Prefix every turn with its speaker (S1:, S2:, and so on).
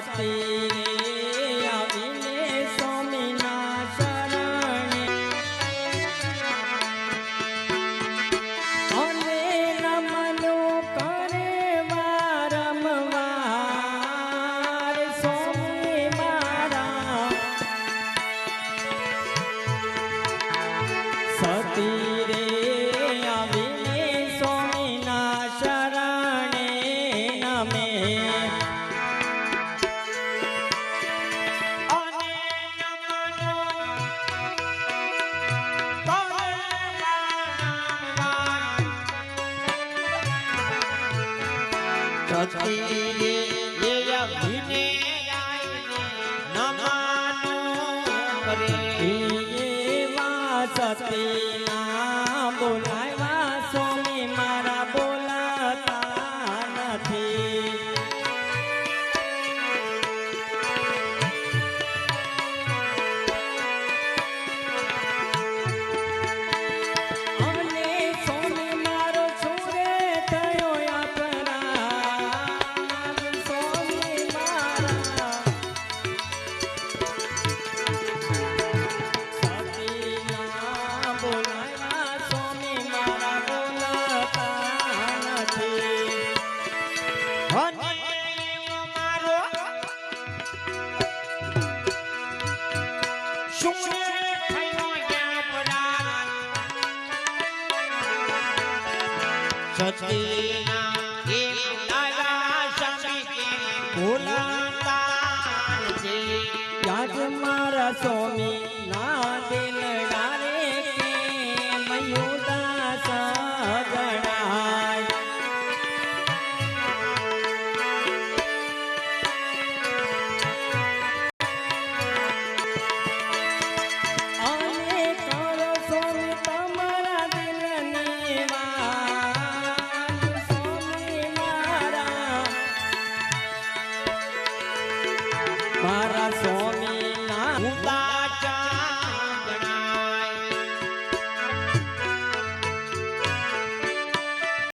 S1: સતી
S2: સતી અભિને નમાનું કરે
S1: બોલાય
S2: સતીના નાગા સમી
S1: સ્વામી ના દે મારા સ્વામી ના
S2: ઉતા